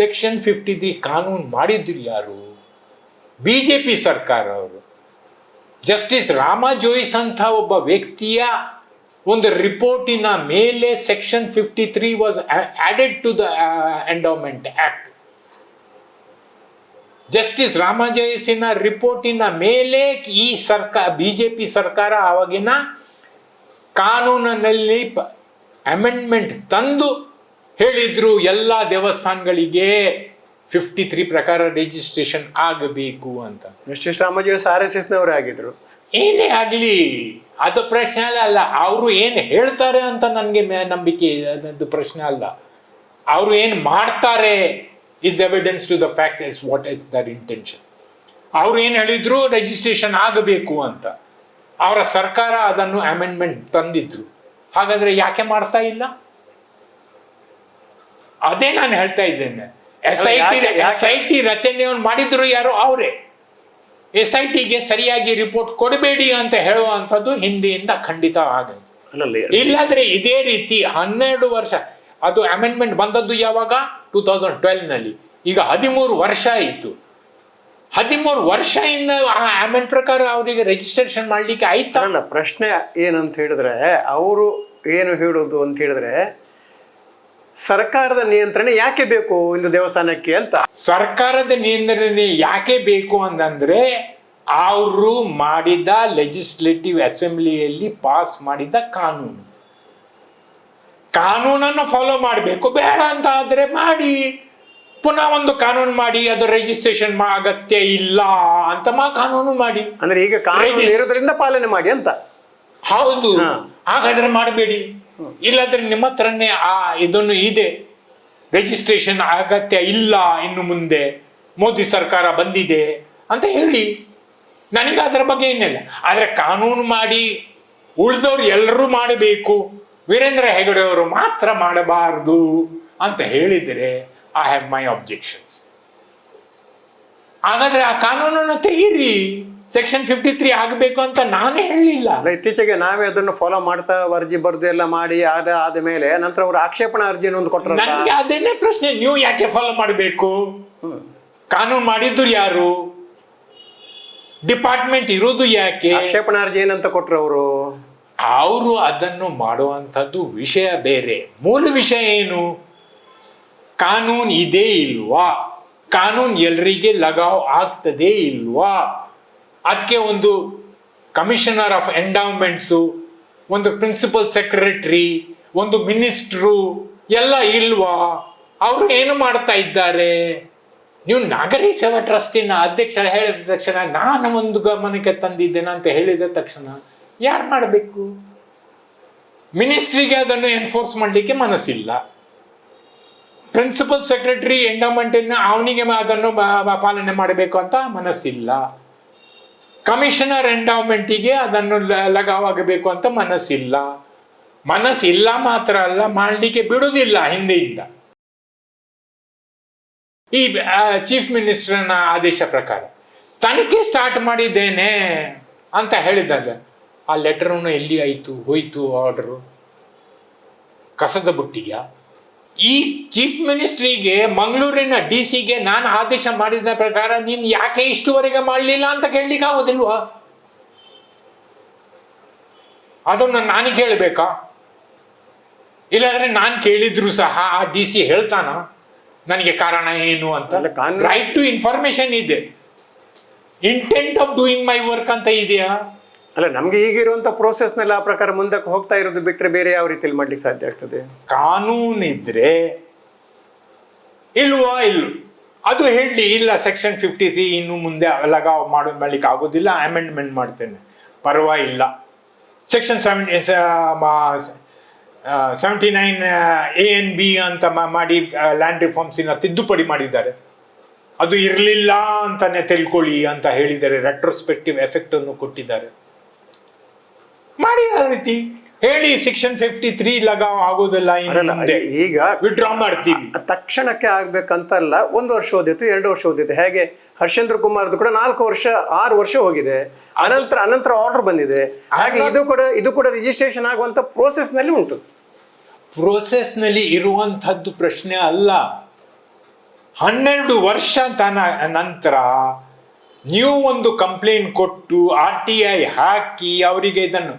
Section fifty three ಕಾನೂನು ಮಾಡಿದ್ರು ಯಾರು? ಬಿ ಜೆ ಪಿ ಸರ್ಕಾರ ಅವರು. ಜಸ್ಟಿಸ್ ರಾಮ ಜೋಯಿಸ್ ಅಂತ ಒಬ್ಬ ವ್ಯಕ್ತಿಯ ಒಂದು ರಿಪೋರ್ಟಿನ ಮೇಲೆ section fifty three was added to the endowment act justice Rama ಜೋಯಿಸಿನ ರಿಪೋರ್ಟಿನ ಮೇಲೆ ಈ ಸರ್ಕಾರ ಬಿ ಜೆ ಪಿ ಸರ್ಕಾರ ಆವಾಗಿನ ಕಾನೂನಿನಲ್ಲಿ ಅಮೆಂಡ್ಮೆಂಟ್ ತಂದು ಹೇಳಿದ್ರು ಎಲ್ಲ ದೇವಸ್ಥಾನಗಳಿಗೆ ಫಿಫ್ಟಿ ತ್ರೀ ಪ್ರಕಾರ ರಿಜಿಸ್ಟ್ರೇಷನ್ ಆಗಬೇಕು ಅಂತ. ಮಿಸ್ಟರ್ ರಾಮಜೀವ ಆರ್ ಎಸ್ ಎಸ್ನವರೇ ಆಗಿದ್ರು. ಏನೇ ಆಗಲಿ ಅದು ಪ್ರಶ್ನೆ ಅಲ್ಲ ಅಲ್ಲ ಅವರು ಏನು ಹೇಳ್ತಾರೆ ಅಂತ ನನಗೆ ನಂಬಿಕೆ ಇದೆ, ಅದೊಂದು ಪ್ರಶ್ನೆ ಅಲ್ಲ. ಅವರು ಏನು ಮಾಡ್ತಾರೆ is evidence to the fact is what is their intention ಅವ್ರು ಏನು ಹೇಳಿದ್ರು ರಿಜಿಸ್ಟ್ರೇಷನ್ ಆಗಬೇಕು ಅಂತ. ಅವರ ಸರ್ಕಾರ ಅದನ್ನು ಅಮೆಂಡ್ಮೆಂಟ್ ತಂದಿದ್ರು. ಹಾಗಾದ್ರೆ ಯಾಕೆ ಮಾಡ್ತಾ ಇಲ್ಲ? ಅದೇ ನಾನು ಹೇಳ್ತಾ ಇದ್ದೇನೆ. S I T S I T ರಚನೆಯನ್ನು ಮಾಡಿದ್ರು ಯಾರು ಅವರೇ. ಎಸ್ ಐ ಟಿಗೆ ಸರಿಯಾಗಿ ರಿಪೋರ್ಟ್ ಕೊಡಬೇಡಿ ಅಂತ ಹೇಳುವಂಥದ್ದು ಹಿಂದಿಯಿಂದ ಖಂಡಿತ ಆಗೈತೆ. ಇಲ್ಲಾದ್ರೆ ಇಲ್ಲಾಂದ್ರೆ ಇದೇ ರೀತಿ ಹನ್ನೆರಡು ವರ್ಷ. ಅದು ಅಮೆಂಡ್ಮೆಂಟ್ ಬಂದದ್ದು ಯಾವಾಗ? ಟೂ ತೌಸಂಡ್ ಟ್ವೆಲ್ನಲ್ಲಿ. ಈಗ ಹದಿಮೂರು ವರ್ಷ ಆಯಿತು. ಹದಿಮೂರು ವರ್ಷದಿಂದ ಆ ಅಮೆಂಡ್ ಪ್ರಕಾರ ಅವರಿಗೆ ರಿಜಿಸ್ಟ್ರೇಷನ್ ಮಾಡ್ಲಿಕ್ಕೆ ಆಯ್ತಾ? ಪ್ರಶ್ನೆ ಏನಂತ ಹೇಳಿದ್ರೆ ಅವರು ಏನು ಹೇಳೋದು ಅಂತ ಹೇಳಿದ್ರೆ ಸರ್ಕಾರದ ನಿಯಂತ್ರಣ ಯಾಕೆ ಬೇಕು ಒಂದು ದೇವಸ್ಥಾನಕ್ಕೆ ಅಂತ? ಸರ್ಕಾರದ ನಿಯಂತ್ರಣ ಯಾಕೆ ಬೇಕು ಅಂತಂದ್ರೆ ಅವರು ಮಾಡಿದ ಲೆಜಿಸ್ಲೇಟಿವ್ ಅಸೆಂಬ್ಲಿಯಲ್ಲಿ ಪಾಸ್ ಮಾಡಿದ ಕಾನೂನು. ಕಾನೂನನ್ನು ಫಾಲೋ ಮಾಡಬೇಕು ಬೇಡ ಅಂತ ಆದ್ರೆ ಮಾಡಿ. ಪುನಃ ಒಂದು ಕಾನೂನು ಮಾಡಿ ಅದು ರಿಜಿಸ್ಟ್ರೇಷನ್ ಅಗತ್ಯ ಇಲ್ಲ ಅಂತ ಮಾ ಕಾನೂನು ಮಾಡಿ. ಅಂದ್ರೆ ಈಗ ಕಾನೂನು ಇರೋದ್ರಿಂದ ಪಾಲನೆ ಮಾಡಿ ಅಂತ? ಹೌದು. ಹಾಗಾದ್ರೆ ಮಾಡಬೇಡಿ. ಇಲ್ಲಾಂದ್ರೆ ನಿಮ್ಮ ಹತ್ರನೇ ಆ ಇದನ್ನು ಇದೆ. ರಿಜಿಸ್ಟ್ರೇಷನ್ ಅಗತ್ಯ ಇಲ್ಲ ಇನ್ನು ಮುಂದೆ. ಮೋದಿ ಸರ್ಕಾರ ಬಂದಿದೆ ಅಂತ ಹೇಳಿ. ನನಗೆ ಅದರ ಬಗ್ಗೆ ಏನಿಲ್ಲ. ಆದರೆ ಕಾನೂನು ಮಾಡಿ ಉಳಿದವ್ರು ಎಲ್ಲರೂ ಮಾಡಬೇಕು. ವೀರೇಂದ್ರ ಹೆಗಡೆ ಅವರು ಮಾತ್ರ ಮಾಡಬಾರದು ಅಂತ ಹೇಳಿದರೆ ಐ ಹ್ಯಾವ್ ಮೈ ಅಬ್ಜೆಕ್ಷನ್ಸ್ ಹಾಗಾದ್ರೆ ಆ ಕಾನೂನನ್ನು ತೆಗೀರಿ. ಸೆಕ್ಷನ್ ಫಿಫ್ಟಿ ತ್ರೀ ಆಗಬೇಕು ಅಂತ ನಾನೇ ಹೇಳಲಿಲ್ಲ ಅಲ್ಲ ಇತ್ತೀಚೆಗೆ ನಾವೇ ಅದನ್ನು ಫಾಲೋ ಮಾಡ್ತಾ ಅರ್ಜಿ ಬರ್ದು ಎಲ್ಲ ಮಾಡಿ ಆದ ಆದ ಮೇಲೆ ನಂತರ ಅವರು ಆಕ್ಷೇಪಣಾ ಅರ್ಜಿಯನ್ನು ಒಂದು ಕೊಟ್ಟರು ನನಗೆ ಅದೇನೇ ಪ್ರಶ್ನೆ ನೀವು ಯಾಕೆ ಫಾಲೋ ಮಾಡಬೇಕು? ಕಾನೂನು ಮಾಡಿದ್ದು ಯಾರು? ಡಿಪಾರ್ಟ್ಮೆಂಟ್ ಇರೋದು ಯಾಕೆ? ಆಕ್ಷೇಪಣಾ ಅರ್ಜಿ ಏನಂತ ಕೊಟ್ರು ಅವರು? ಅವರು ಅದನ್ನು ಮಾಡುವಂಥದ್ದು ವಿಷಯ ಬೇರೆ. ಮೂಲ ವಿಷಯ ಏನು? ಕಾನೂನು ಇದೇ ಇಲ್ವಾ? ಕಾನೂನು ಎಲ್ರಿಗೆ ಲಗಾವ್ ಆಗ್ತದೆ ಇಲ್ವಾ? ಅದಕ್ಕೆ ಒಂದು ಕಮಿಷನರ್ ಆಫ್ ಎಂಡೌಮೆಂಟ್ಸು ಒಂದು ಪ್ರಿನ್ಸಿಪಲ್ ಸೆಕ್ರೆಟ್ರಿ, ಒಂದು ಮಿನಿಸ್ಟ್ರು, ಎಲ್ಲ ಇಲ್ವಾ? ಅವರು ಏನು ಮಾಡ್ತಾ ಇದ್ದಾರೆ? ನೀವು ನಾಗರಿಕ ಸೇವಾ ಟ್ರಸ್ಟಿನ ಅಧ್ಯಕ್ಷರು ಹೇಳಿದ ತಕ್ಷಣ ನಾನು ಒಂದು ಗಮನಕ್ಕೆ ತಂದಿದ್ದೇನೆ ಅಂತ ಹೇಳಿದ ತಕ್ಷಣ ಯಾರು ಮಾಡಬೇಕು? ಮಿನಿಸ್ಟ್ರಿಗೆ ಅದನ್ನು ಎನ್ಫೋರ್ಸ್ ಮಾಡಲಿಕ್ಕೆ ಮನಸ್ಸಿಲ್ಲ. ಪ್ರಿನ್ಸಿಪಲ್ ಸೆಕ್ರೆಟರಿ ಎಂಡೋಮೆಂಟನ್ನು ಅವನಿಗೆ ಅದನ್ನು ಪಾಲನೆ ಮಾಡಬೇಕು ಅಂತ ಮನಸ್ಸಿಲ್ಲ. ಕಮಿಷನರ್ ಎಂಡೌಮೆಂಟಿಗೆ ಅದನ್ನು ಲಗಾವಾಗಬೇಕು ಅಂತ ಮನಸ್ಸಿಲ್ಲ. ಮನಸ್ಸಿಲ್ಲ ಮಾತ್ರ ಅಲ್ಲ, ಮಾಡಲಿಕ್ಕೆ ಬಿಡುವುದಿಲ್ಲ ಹಿಂದೆಯಿಂದ. ಈ ಚೀಫ್ ಮಿನಿಸ್ಟರ್ನ ಆದೇಶ ಪ್ರಕಾರ, ತನಿಖೆ ಸ್ಟಾರ್ಟ್ ಮಾಡಿದ್ದೇನೆ ಅಂತ ಹೇಳಿದ್ದಾರೆ ಆ ಲೆಟರ್ನ ಎಲ್ಲಿ ಆಯಿತು, ಹೋಯಿತು ಆರ್ಡರು? ಕಸದ ಬುಟ್ಟಿಗ? ಈ ಚೀಫ್ ಮಿನಿಸ್ಟ್ರಿಗೆ ಮಂಗಳೂರಿನ ಡಿ ಸಿಗೆ ನಾನು ಆದೇಶ ಮಾಡಿದ ಪ್ರಕಾರ ನೀನು ಯಾಕೆ ಇಷ್ಟುವರೆಗೆ ಮಾಡಲಿಲ್ಲ ಅಂತ ಕೇಳಲಿಕ್ಕೆ ಆಗೋದಿಲ್ವಾ? ಅದನ್ನು ನಾನು ಕೇಳಬೇಕಾ ಇಲ್ಲಾಂದ್ರೆ ನಾನು ಕೇಳಿದ್ರು ಸಹ ಆ ಡಿ ಸಿ ಹೇಳ್ತಾನ? ನನಗೆ ಕಾರಣ ಏನು ಅಂತ? ರೈಟ್ ಟು ಇನ್ಫಾರ್ಮೇಶನ್ ಇದೆ. Intent of doing my work ಅಂತ ಇದೆಯಾ? ಅಲ್ಲ, ನಮ್ಗೆ ಈಗಿರುವಂತ ಪ್ರೋಸೆಸ್ನಲ್ಲಿ ಆ ಪ್ರಕಾರ ಮುಂದಕ್ಕೆ ಹೋಗ್ತಾ ಇರೋದು ಬಿಟ್ಟರೆ ಬೇರೆ ಯಾವ ರೀತಿಯಲ್ಲಿ ಮಾಡ್ಲಿಕ್ಕೆ ಸಾಧ್ಯ ಆಗ್ತದೆ? ಕಾನೂನಿದ್ರೆ ಇಲ್ವಾ ಇಲ್ಲ? ಅದು ಹೇಳಿ, ಇಲ್ಲ ಸೆಕ್ಷನ್ ಫಿಫ್ಟಿ ತ್ರೀ ಇನ್ನು ಮುಂದೆ ಲಗಾವ್ ಮಾಡೋ ಮಾಡ್ಲಿಕ್ಕೆ ಆಗೋದಿಲ್ಲ ಅಮೆಂಡ್ಮೆಂಟ್ ಮಾಡ್ತೇನೆ. ಪರವಾಗಿಲ್ಲ. Section seventy seventy nine A N B ಅಂತ ಮಾಡಿ ಲ್ಯಾಂಡ್ ರಿಫಾರ್ಮ್ಸಿನ ತಿದ್ದುಪಡಿ ಮಾಡಿದ್ದಾರೆ. ಅದು ಇರಲಿಲ್ಲ ಅಂತಾನೆ ತಿಳ್ಕೊಳ್ಳಿ ಅಂತ ಹೇಳಿದ್ದಾರೆ. ರೆಟ್ರೋಸ್ಪೆಕ್ಟಿವ್ ಎಫೆಕ್ಟ್ ಅನ್ನು ಕೊಟ್ಟಿದ್ದಾರೆ. ಮಾಡಿ ಆ ರೀತಿ. ಹೇಳಿ ಸೆಕ್ಷನ್ ಫಿಫ್ಟಿ ತ್ರೀ ಲಗಾವ್ ಆಗೋದಿಲ್ಲ ಇನ್ನು ಮುಂದೆ. ಈಗ ವಿಡ್ರಾ ಮಾಡ್ತೀವಿ ತಕ್ಷಣಕ್ಕೆ ಆಗ್ಬೇಕಂತಲ್ಲ ಒಂದು ವರ್ಷ ಓದಿತ್ತು ಎರಡು ವರ್ಷ ಓದಿತ್ತು. ಹೇಗೆ? ಹರ್ಷೇಂದ್ರ ಕುಮಾರ್ದು ಕೂಡ ನಾಲ್ಕು ವರ್ಷ ಆರು ವರ್ಷ ಹೋಗಿದೆ. ಅನಂತರ ಅನಂತರ ಆರ್ಡರ್ ಬಂದಿದೆ. ಹಾಗೆ ಇದು ಕೂಡ ಇದು ಕೂಡ ರಿಜಿಸ್ಟ್ರೇಷನ್ ಆಗುವಂತ ಪ್ರೋಸೆಸ್ನಲ್ಲಿ ಉಂಟು. ಪ್ರೋಸೆಸ್ನಲ್ಲಿ ಇರುವಂತಹದ್ದು ಪ್ರಶ್ನೆ ಅಲ್ಲ. ಹನ್ನೆರಡು ವರ್ಷ ತನ ನಂತರ ನೀವು ಒಂದು ಕಂಪ್ಲೇಂಟ್ ಕೊಟ್ಟು ಆರ್ ಟಿ ಐ ಹಾಕಿ ಅವರಿಗೆ ಇದನ್ನು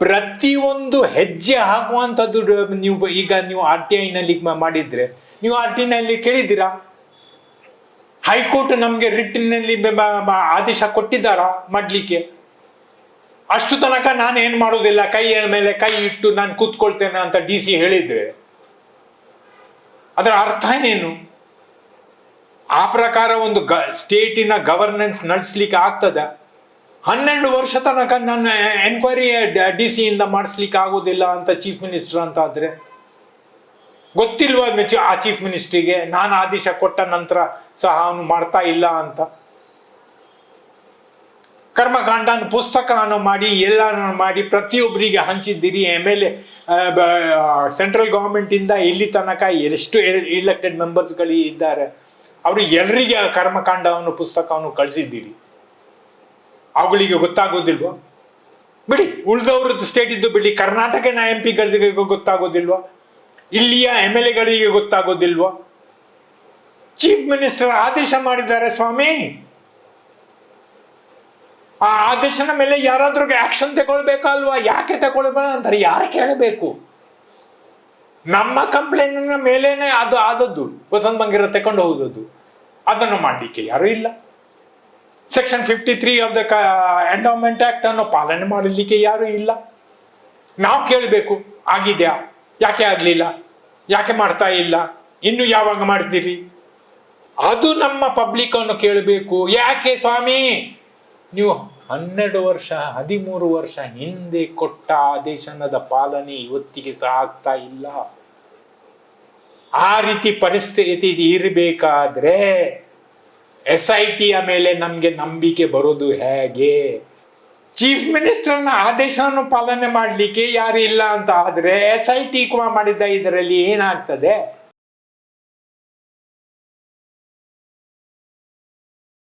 ಪ್ರತಿಯೊಂದು ಹೆಜ್ಜೆ ಹಾಕುವಂಥದ್ದು ನೀವು ಈಗ ನೀವು ಆರ್ ಟಿ ಐನಲ್ಲಿ ಮಾಡಿದ್ರೆ, ನೀವು ಆರ್ ಟಿ ಐನಲ್ಲಿ ಕೇಳಿದ್ದೀರಾ? ಹೈಕೋರ್ಟ್ ನಮಗೆ ರಿಟ್ಟಿನಲ್ಲಿ ಆದೇಶ ಕೊಟ್ಟಿದ್ದಾರಾ ಮಾಡಲಿಕ್ಕೆ? ಅಷ್ಟು ತನಕ ನಾನು ಏನು ಮಾಡೋದಿಲ್ಲ, ಕೈ ಮೇಲೆ ಕೈ ಇಟ್ಟು ನಾನು ಕೂತ್ಕೊಳ್ತೇನೆ ಅಂತ ಡಿ ಸಿ ಹೇಳಿದ್ರೆ, ಅದರ ಅರ್ಥ ಏನು? ಆ ಪ್ರಕಾರ ಒಂದು ಗ ಸ್ಟೇಟಿನ ಗವರ್ನೆನ್ಸ್ ನಡೆಸ್ಲಿಕ್ಕೆ ಆಗ್ತದ? ಹನ್ನೆರಡು ವರ್ಷ ತನಕ ನನ್ನ ಎನ್ಕ್ವೈರಿ ಡಿ ಇಂದ ಮಾಡಿಸ್ಲಿಕ್ಕೆ ಆಗೋದಿಲ್ಲ ಅಂತ ಚೀಫ್ ಮಿನಿಸ್ಟರ್ ಅಂತ ಆದರೆ ಗೊತ್ತಿಲ್ವಾ ಆ ಚೀಫ್ ಮಿನಿಸ್ಟ್ರಿಗೆ ನಾನು ಆದೇಶ ಕೊಟ್ಟ ನಂತರ ಸಹ ಅವನು ಮಾಡ್ತಾ ಇಲ್ಲ ಅಂತ. ಕರ್ಮಕಾಂಡನ ಪುಸ್ತಕವನ್ನು ಮಾಡಿ ಎಲ್ಲಾನು ಮಾಡಿ, ಪ್ರತಿಯೊಬ್ಬರಿಗೆ ಹಂಚಿದ್ದೀರಿ. ಆಮೇಲೆ ಸೆಂಟ್ರಲ್ ಗೌರ್ಮೆಂಟಿಂದ ಇಲ್ಲಿ ತನಕ ಎಷ್ಟು ಇಲೆಕ್ಟೆಡ್ ಮೆಂಬರ್ಸ್ಗಳು ಇದ್ದಾರೆ. ಅವರು ಎಲ್ಲರಿಗೆ ಕರ್ಮಕಾಂಡವನ್ನು, ಪುಸ್ತಕವನ್ನು ಕಳಿಸಿದ್ದೀರಿ. ಅವುಗಳಿಗೆ ಗೊತ್ತಾಗೋದಿಲ್ವಾ ಬಿಡಿ, ಉಳಿದವ್ರದ್ದು ಸ್ಟೇಟ್ ಇದ್ದು ಬಿಡಿ, ಕರ್ನಾಟಕನ ಎಂ ಪಿಗಳಿಗೆ ಗೊತ್ತಾಗೋದಿಲ್ವಾ ಇಲ್ಲಿಯ ಎಂ ಎಲ್ ಎಗಳಿಗೆ ಗೊತ್ತಾಗೋದಿಲ್ವಾ ಚೀಫ್ ಮಿನಿಸ್ಟರ್ ಆದೇಶ ಮಾಡಿದ್ದಾರೆ ಸ್ವಾಮಿ. ಆ ಆದೇಶನ ಮೇಲೆ ಯಾರಾದ್ರೂ ಆಕ್ಷನ್ ತಗೊಳ್ಬೇಕಲ್ವಾ? ಯಾಕೆ ತಗೊಳ್ಬೇಡ ಅಂತಾರೆ, ಯಾರು ಕೇಳಬೇಕು? ನಮ್ಮ ಕಂಪ್ಲೇಂಟಿನ ಮೇಲೇನೆ ಅದು ಆದದ್ದು. ವಸಂತ ಬಂಗಿರ ತಗೊಂಡು ಹೋದದ್ದು. ಅದನ್ನು ಮಾಡಲಿಕ್ಕೆ ಯಾರು ಇಲ್ಲ. Section fifty three of the endowment act ಅನ್ನು ಪಾಲನೆ ಮಾಡಲಿಕ್ಕೆ ಯಾರು ಇಲ್ಲ. ನಾವು ಕೇಳಬೇಕು, ಆಗಿದ್ಯಾ? ಯಾಕೆ ಆಗಲಿಲ್ಲ? ಯಾಕೆ ಮಾಡ್ತಾ ಇಲ್ಲ? ಇನ್ನು ಯಾವಾಗ ಮಾಡ್ತೀರಿ? ಅದು ನಮ್ಮ ಪಬ್ಲಿಕ್ ಅನ್ನು ಕೇಳಬೇಕು. ಯಾಕೆ ಸ್ವಾಮಿ? ನೀವು ಹನ್ನೆರಡು ವರ್ಷ, ಹದಿಮೂರು ವರ್ಷ ಹಿಂದೆ ಕೊಟ್ಟ ಆದೇಶನದ ಪಾಲನೆ ಇವತ್ತಿಗೆ ಸಹ ಆಗ್ತಾ ಇಲ್ಲ. ಆ ರೀತಿ ಪರಿಸ್ಥಿತಿ ಇರಬೇಕಾದ್ರೆ ಎಸ್ ಐ ಟಿಯ ಮೇಲೆ ನಮಗೆ ನಂಬಿಕೆ ಬರೋದು ಹೇಗೆ? ಚೀಫ್ ಮಿನಿಸ್ಟರ್ನ ಆದೇಶವನ್ನು ಪಾಲನೆ ಮಾಡಲಿಕ್ಕೆ ಯಾರು ಇಲ್ಲ ಅಂತ ಆದರೆ ಎಸ್ ಐ ಟಿ ಮಾಡಿದ ಇದರಲ್ಲಿ ಏನಾಗ್ತದೆ?